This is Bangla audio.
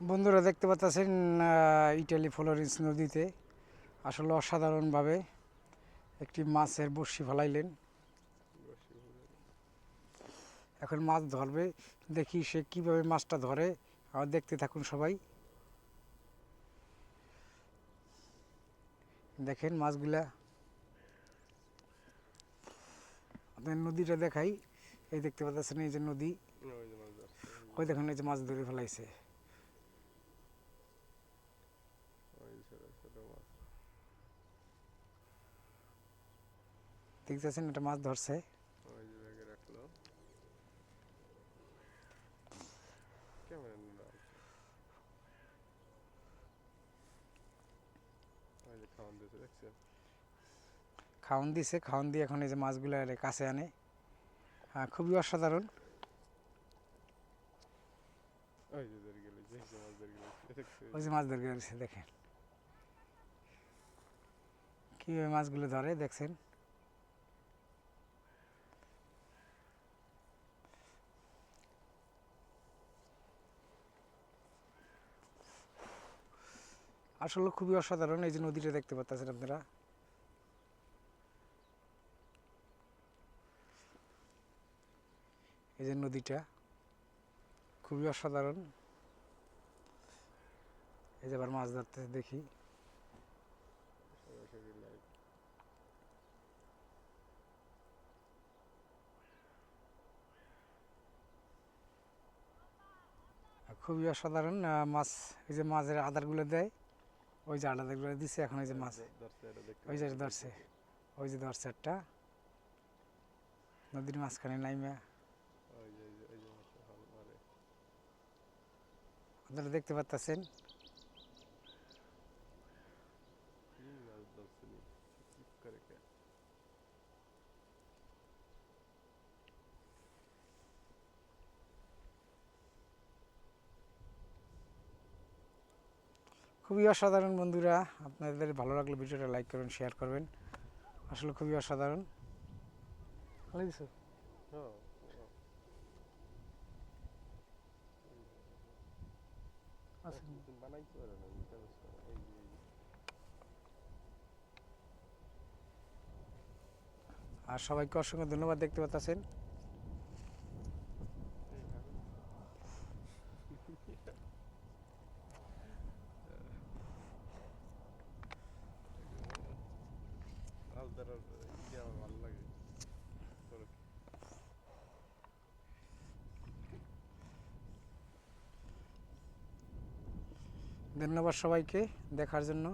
বন্ধুরা দেখতে পাচ্ছেন ইটালি ফ্লোরেন্স নদীতে আসলে অসাধারণভাবে একটি মাছের বড়শি ফেলাইলেন। এখন মাছ ধরবে দেখি সে কীভাবে মাছটা ধরে। আর দেখতে থাকুন সবাই। দেখেন মাছগুলা। আপনার নদীটা দেখাই। এই দেখতে পাচ্ছেন এই যে নদী। ওই দেখেন এই যে মাছ ধরে ফেলাইছে ওই যে ছোট ছোট মাছ দেখতেছেন এটা মাছ ধরছে। ওই যে ব্যাগে রাখল ক্যামেরা ওই যে খাওয়ান দিয়েছে দেখছেন খাওয়ান দিছে খাওয়ান দিয়ে এখন এই যে মাছগুলো এর কাছে আনে। হ্যাঁ খুবই অসাধারণ। ওই যে ধরে গেল যে যে মাছ ধরে গেল ওই যে মাছ ধরে গেছে দেখেন। কীভাবে মাছগুলো ধরে, দেখছেন? আসলে খুবই অসাধারণ, এই যে নদীটা দেখতে পাচ্ছেন আপনারা। এই যে নদীটা, খুবই অসাধারণ। এই যে আবার মাছ ধরতে দেখি। খুবই অসাধারণ মাছ ওই যে মাছের আদারগুলো দেয় ওই যে আদারগুলো দিছে এখন ওই যে মাছ। ওই যে ধরছে ওই যে ধরছে একটা। নদীর মাঝখানে নাইমা। আপনারা দেখতে পাচ্ছেন খুবই অসাধারণ বন্ধুরা। আপনাদের ভালো লাগলে ভিডিওটা লাইক করবেন শেয়ার করবেন। আসলে খুবই অসাধারণ। আচ্ছা। আর সবাইকে অসংখ্য ধন্যবাদ দেখতে পাচ্ছেন এই কাগজ। ধন্যবাদ সবাইকে দেখার জন্য।